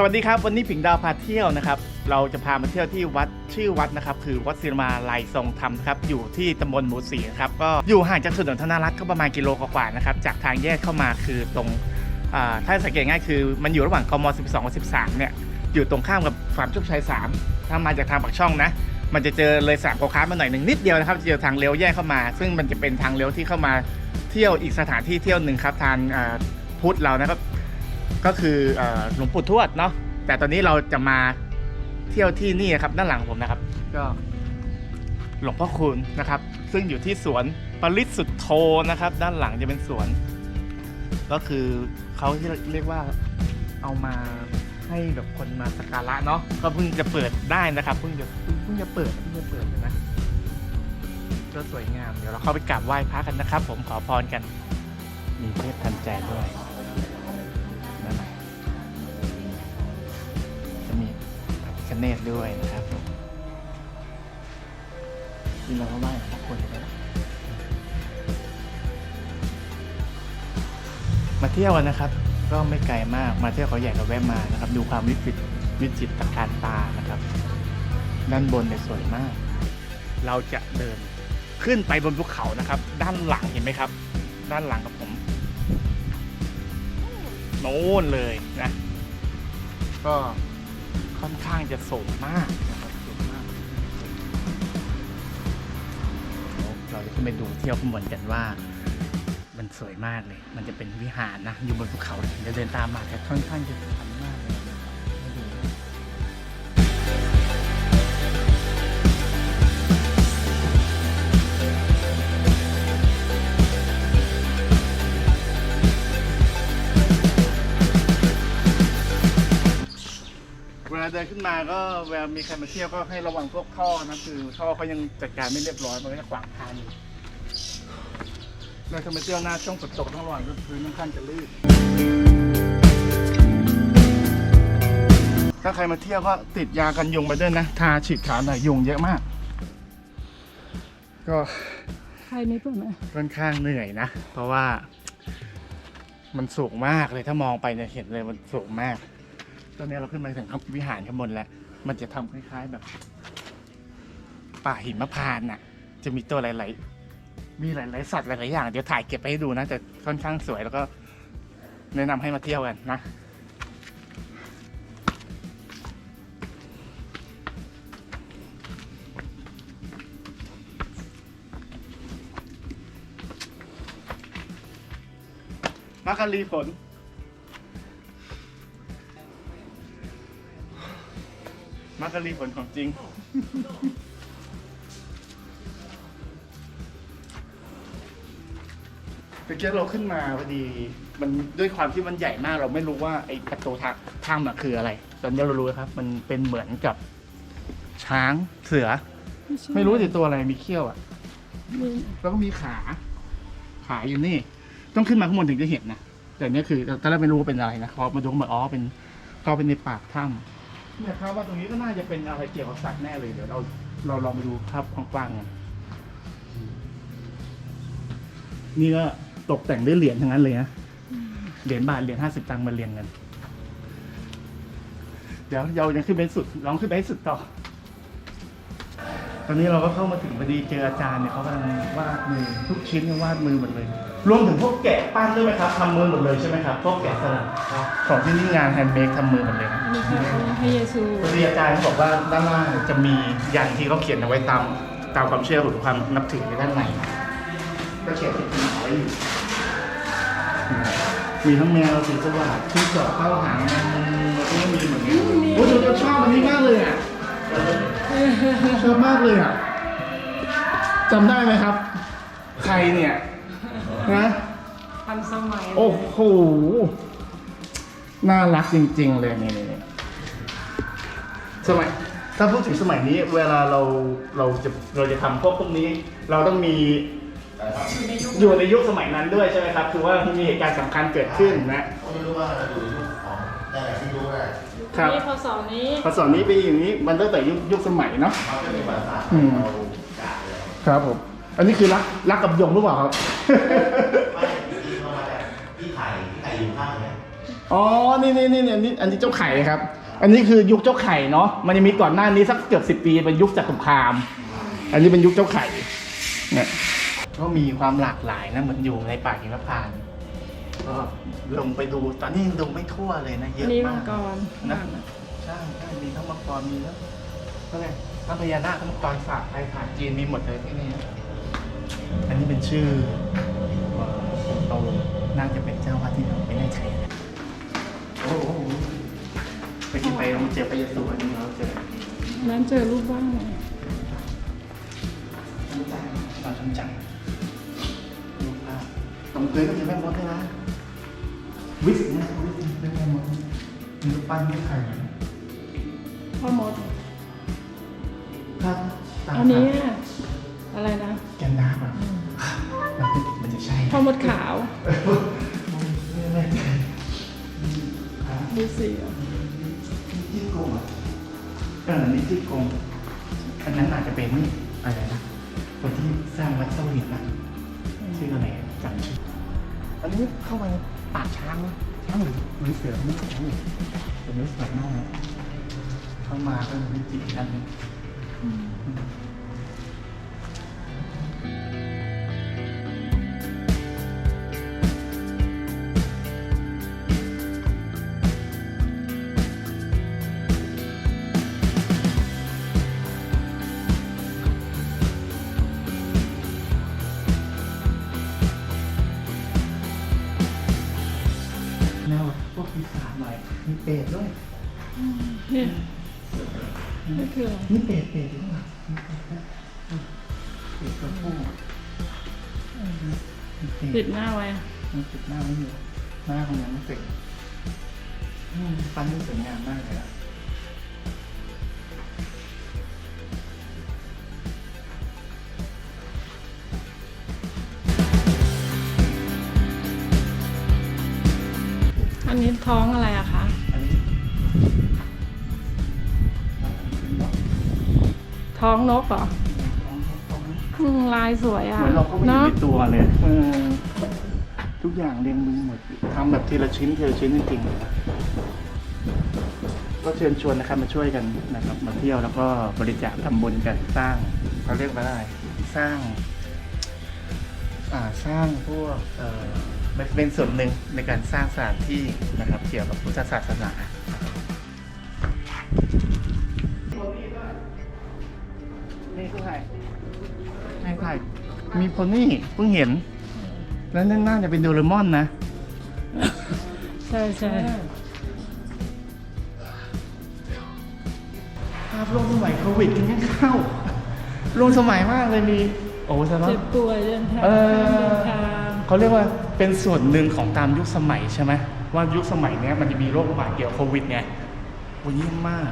สวัสดีครับ วันนี้ผิงดาวพาเที่ยวนะครับ เราจะพามาเที่ยวที่วัดชื่อวัดนะครับ คือวัดศิรมาลัยทรงธรรมครับ อยู่ที่ตำบลหมูสีครับ ก็อยู่ห่างจากถนนธนารักษ์ก็ประมาณกิโลกว่าๆนะครับ จากทางแยกเข้ามาคือตรงถ้าสังเกตง่ายคือมันอยู่ระหว่างกม 12กับ13 เนี่ย อยู่ตรงข้ามกับฟาร์มโชคชัย 3 ถ้ามาจากทางปากช่องนะ มันจะเจอเลยสามโกค้ามาหน่อยหนึ่งนิดเดียวนะครับ จะเจอทางเลี้ยวแยกเข้ามา ซึ่งมันจะเป็นทางเลี้ยวที่เข้ามาเที่ยวอีกสถานที่เที่ยวหนึ่งครับ ทางพุทธเรานะครับ ก็คือหลวงปู่ทวดเนาะแต่ตอนนี้เราจะมาเที่ยวที่นี่ครับด้านหลังผมนะครับ ก็หลวงพ่อคูณนะครับ ซึ่งอยู่ที่สวนปริสุทธโธนะครับ ด้านหลังจะเป็นสวน ก็คือเขาที่เรียกว่าเอามาให้แบบคนมาสักการะเนาะก็เพิ่งจะเปิดได้นะครับเพิ่งจะเพิ่งจะเปิดเพิ่งจะเปิดเลยนะก็สวยงามเดี๋ยวเราเข้าไปกราบไหว้พระกันนะครับ ผมขอพรกัน มีเทพทันใจด้วย เนตด้วยนะครับผมที่เราก็ไหว้ทุกคนเลยนะมาเที่ยวกันนะครับ ก็ไม่ไกลมากมาเที่ยวเขาใหญ่ก็แวะมานะครับ ดูความวิจิตรวิจิตรการตานะครับ ด้านบนเนี่ยสวยมาก เราจะเดินขึ้นไปบนภูเขานะครับ ด้านหลังเห็นไหมครับ ด้านหลังกับผมโน่นเลยนะ ก็ ค่อนข้างจะสูงมากนะครับสูงมากเราจะขึ้นไปดูเที่ยวข้างบนกันว่า มันสวยมากเลย มันจะเป็นวิหารนะ อยู่บนภูเขาเดี๋ยวเดินตามมาแต่ค่อนข้างจะสวย ขึ้นมาก็เวลามีใครมาเที่ยวก็ให้ระวังพวกท่อนะคือท่อเขายังจัดการไม่เรียบร้อยมันก็จะขวางทางอยู่เราจะมาเที่ยวหน้าช่วงฝนตกต้องระวังด้วยพื้นค่อนข้างจะลื่นถ้าใครมาเที่ยวก็ติดยากันยุงไปด้วยนะ ทาฉีดขาหน่อยยุงเยอะมาก ก็ใครไม่เปิดไหมค่อนข้างเหนื่อยนะ เพราะว่า มันสูงมากเลยถ้ามองไปเนี่ยเห็นเลยมันสูงมาก ตอนนี้เราขึ้นมาถึงวิหารข้างบนแล้ว มันจะทำคล้ายๆแบบ ป่าหิมพานต์น่ะ จะมีตัวหลายๆ มีหลายๆสัตว์หลายๆอย่าง เดี๋ยวถ่ายเก็บไปให้ดูนะ แต่ค่อนข้างสวยแล้วก็แนะนำให้มาเที่ยวกันนะมักกะลีผล มักกะลีผลของจริง ตะเกียบเราขึ้นมาพอดี มันด้วยความที่มันใหญ่มากเราไม่รู้ว่าไอ้ประตูทางถ้ำอะคืออะไร ตอนนี้เรารู้แล้วครับ มันเป็นเหมือนกับช้างเสือใช่ไม่รู้สิตัวอะไรมีเขี้ยวอะมีแล้วก็มีขา ขาอยู่นี่ ต้องขึ้นมาข้างบนถึงจะเห็นนะแต่เนี้ยคือตอนแรกไม่รู้ว่าเป็นอะไรนะพอมาดูก็เหมือนอ๋อเป็นเข้าไปในปากถ้ำ เนี่ยครับว่าตรงนี้ก็น่าจะเป็นอะไรเกี่ยวกับสัตว์แน่เลยเดี๋ยวเราเราลองไปดูภาพกว้างๆกันนี่ก็ตกแต่งด้วยเหรียญทั้งนั้นเลยนะเหรียญบาทเหรียญห้าสิบตังค์มาเรียงกัน เดี๋ยวเรายังขึ้นไปสุดลองขึ้นไปสุดต่อ ตอนนี้เราก็เข้ามาถึงพอดีเจออาจารย์เนี่ยเขากำลังวาดมือทุกชิ้นเนี่ยวาดมือหมดเลย รวมถึงพวกแกะปั้นด้วยไหมครับทำมือหมดเลยใช่ไหมครับพวกแกะสลักของที่นี่งานแฮนด์เมดทำมือหมดเลยนะมีพระพระเยซูพอดีอาจารย์เขาบอกว่าด้านล่างจะมียันที่เขาเขียนเอาไว้ตามตามความเชื่อหรือความนับถือในด้านในก็เขียนติดหมายไว้อยู่มีทั้งแมวสีสว่างที่เจาะเข้าหางแมงมุมแล้วก็มีเหมือนกันโอ้ยเราชอบอันนี้มากเลยอะ ชอบมากเลยอะจำได้ไหมครับ ใครเนี่ยนะทันสมัยโอ้โหน่ารักจริง ๆ เลยนี่นี่สมัยถ้าพูดถึงสมัยนี้ เวลาเราเราจะเราจะทำพวกพวกนี้ เราต้องมี อยู่ในยุคอยู่ในยุคสมัยนั้นด้วยใช่ไหมครับ คือว่ามีเหตุการณ์สำคัญเกิดขึ้นนะก็ไม่รู้ว่าเราอยู่ในยุคของแต่ที่รู้ว่าครับนี้พศนี้พศนี้ปีอย่างนี้มันตั้งแต่ยุคยุคสมัยเนาะ เขาจะมีภาษาอืม เรากะเลยครับผม อันนี้คือรักรักกับยงหรือเปล่าครับ ไม่จริงๆเรามาจากที่ไข่ที่ไข่อยู่ข้างเนี่ยอ๋อ นี่นี่นี่อันนี้อันนี้เจ้าไข่ครับ อันนี้คือยุคเจ้าไข่เนาะ มันจะมีก่อนหน้านี้สักเกือบสิบปีเป็นยุคจตุคาม อันนี้เป็นยุคเจ้าไข่เนี่ย ก็มีความหลากหลายนะเหมือนอยู่ในป่าหิมพานต์ก็ลงไปดูตอนนี้ยังดูไม่ทั่วเลยนะเยอันอะนี้มัมางกกรนะใช่ใช่มีทั้งมังกรมีทั้งก็เลยทั้งพญานาคทั้งมังกรฝากไทยผ่านจีนมีหมดเลยที่นี่นะอันนี้เป็นชื่อเอ่อเอาน่าจะเป็นเจ้าวัดที่เราไม่แน่ใจนะโอ้โหไปที่ไปเราเจอพระเยซูอันนี้เราเจอ นั้นเจอรูปบ้างไหม ตรงพื้นก็จะแม่มดด้วยนะวิสนะวิสเป็นแม่มดมีรูปปั้นไม่ไข่พ่อมดถ้าตามอันนี้อะไรนะแกนดาร์กอะมันเป็นมันจะใช่พ่อมดขาวไม่แน่ใจดูสิอะจี้โกงอะเออนี่จี้โกงอันนั้นอาจจะเป็นอะไรน นนี้เข้าไปปากช้างนะช้างหรือหรือเสือไม่ช้างหรือแต่ไม่สวยมากนะเข้ามาก็มีจิตกันงแน เปรตด้วยนี่นี่คืออะไรมีเปรตเปรตอยู่ข้างหลังเปรตตัวผู้ปรปิดหน้าไว้อะมันติดหน้าไม่อยู่หน้าของยังไม่เสร็จอืมปั้นได้สวยงามมากเลยอะอันนี้ท้องอะไรอะคะ ท้องนกเหรอของของอืมลายสวยเหอะมือนเราก็ไม่อยู่เนาะในตัวเลยเออทุกอย่างเรียงมือหมดทำแบบทีละชิ้นทีละชิ้นจริงๆเลยนะก็เชิญชวนนะครับมาช่วยกันนะครับ มาเที่ยวแล้วก็บริจาคทำบุญกันสร้างเขาเรียกว่าอะไรสร้าง อ่าสร้างพวกเอ่อเป็นเป็นส่วนหนึ่งในการสร้างสถานที่นะครับ เกี่ยวกับพุทธศาสนา นี่คือใครนี่ใครมีโพนี่เพิ่งเห็น แล้วนั่นน่าจะเป็นโดเรมอนนะ ใช่ใช่ภาพร่วมสมัยโควิดยังไม่เข้าร่วมสมัยมากเลยมี โอ้ใช่ไหมเจ็บป่วยเดินทางเออเดินทางเขาเรียกว่าเป็นส่วนหนึ่งของตามยุคสมัยใช่ไหมว่ายุคสมัยเนี้ยมันจะมีโรคระบาดเกี่ยวกับโควิดไงโอ้เยี่ยมมาก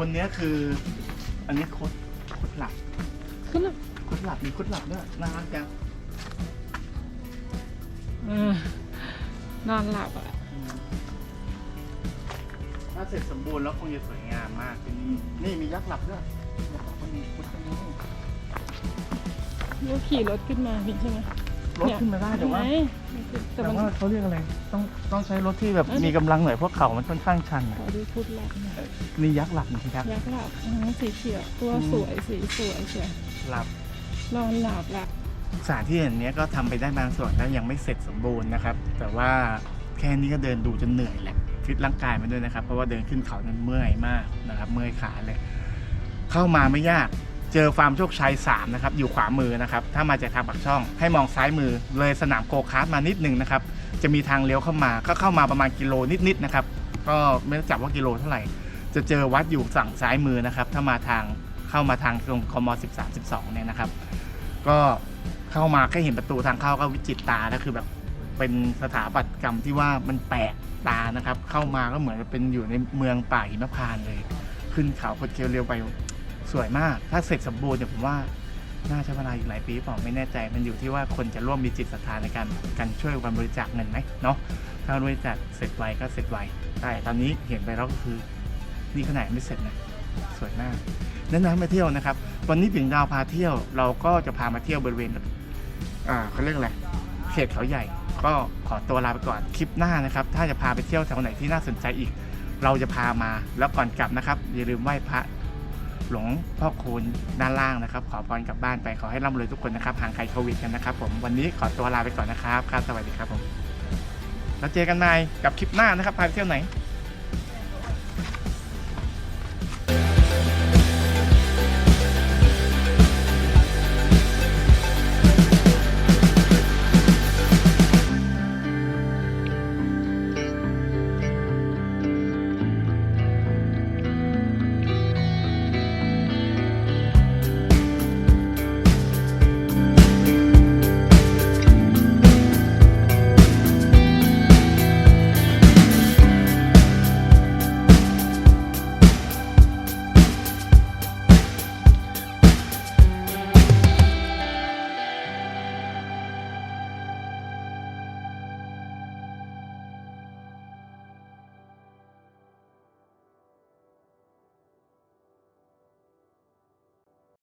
บนเนี้ยคือ อันนี้คดคดหลับขึ้นแล้วคดหลับมีคดหลับด้วยน่ารักจังเออนอนหลับอะถ้าเสร็จสมบูรณ์แล้วคงจะสวยงามมากที่นี่นี่มียักษ์หลับด้วยยักษ์หลับก็มีคดตรงนี้แล้วขี่รถขึ้นมาเห็นใช่ไหม รถขึ้นมาได้แต่ว่าเห็นไหมแต่แต่มันว่าเขาเรียกอะไร ต้องต้องใช้รถที่แบบเอ้ยมีกำลังหน่อยเพราะเขามันค่อนข้างชันขอะอดูพุทธหลับหน่อยนี่ยักษ์หลับนี่ยักษ์ยักษ์หลับอ๋อสีเขียวตัวอืมสวยสีสวยเชียวหลับนอนหลับละสถานที่อย่างเนี้ยก็ทำไปได้บางส่วนแล้วยังไม่เสร็จสมบูรณ์นะครับ แต่ว่าแค่นี้ก็เดินดูจนเหนื่อยแหละฟิตร่างกายมาด้วยนะครับ เพราะว่าเดินขึ้นเขานั้นเมื่อยมากนะครับ เมื่อยขาเลย เข้ามาไม่ยาก เจอฟาร์มโชคชัย 3 นะครับ อยู่ขวามือนะครับ ถ้ามาจากทางปากช่อง ให้มองซ้ายมือ เลยสนามโกคาร์ทมานิดนึงนะครับ จะมีทางเลี้ยวเข้ามาก็เข้ามาประมาณกิโลนิดๆนะครับ ก็ไม่รู้จับว่ากิโลเท่าไหร่ จะเจอวัดอยู่ฝั่งซ้ายมือนะครับ ถ้ามาทางเข้ามาทางตรงคม13 12เนี่ยนะครับ ก็เข้ามาแค่เห็นประตูทางเข้าก็วิจิตตาแล้วคือแบบเป็นสถาปัตยกรรมที่ว่ามันแปลกตานะครับ เข้ามาก็เหมือนเป็นอยู่ในเมืองป่าหิมพานต์เลย ขึ้นเขาคดเคี้ยวเร็วไป สวยมาก ถ้าเสร็จสมบูรณ์เนี่ยผมว่าน่าจะเวลาอีกหลายปีเปล่าไม่แน่ใจ มันอยู่ที่ว่าคนจะร่วมมีจิตศรัทธาในการการช่วยกันบริจาคเงินไหมเนาะถ้าบริจาคเสร็จไวก็เสร็จไวแต่ตอนนี้เห็นไปแล้วก็คือนี่ขนาดไม่เสร็จนะสวยมากแนะนำมาเที่ยวนะครับ วันนี้ปิ่งดาวพาเที่ยวเราก็จะพามาเที่ยวบริเวณอ่าเขาเรียกอะไรเขตเขาใหญ่ ก็ขอตัวลาไปก่อนคลิปหน้านะครับ ถ้าจะพาไปเที่ยวแถวไหนที่น่าสนใจอีก เราจะพามาแล้วก่อนกลับนะครับอย่าลืมไหว้พระ หลวงพ่อคูณด้านล่างนะครับ ขอพรกลับบ้านไปขอให้ร่ำรวยทุกคนนะครับห่างไกลโควิดกันนะครับผมวันนี้ขอตัวลาไปก่อนนะครับครับสวัสดีครับผมแล้วเจอกันใหม่กับคลิปหน้านะครับพาไปเที่ยวไหน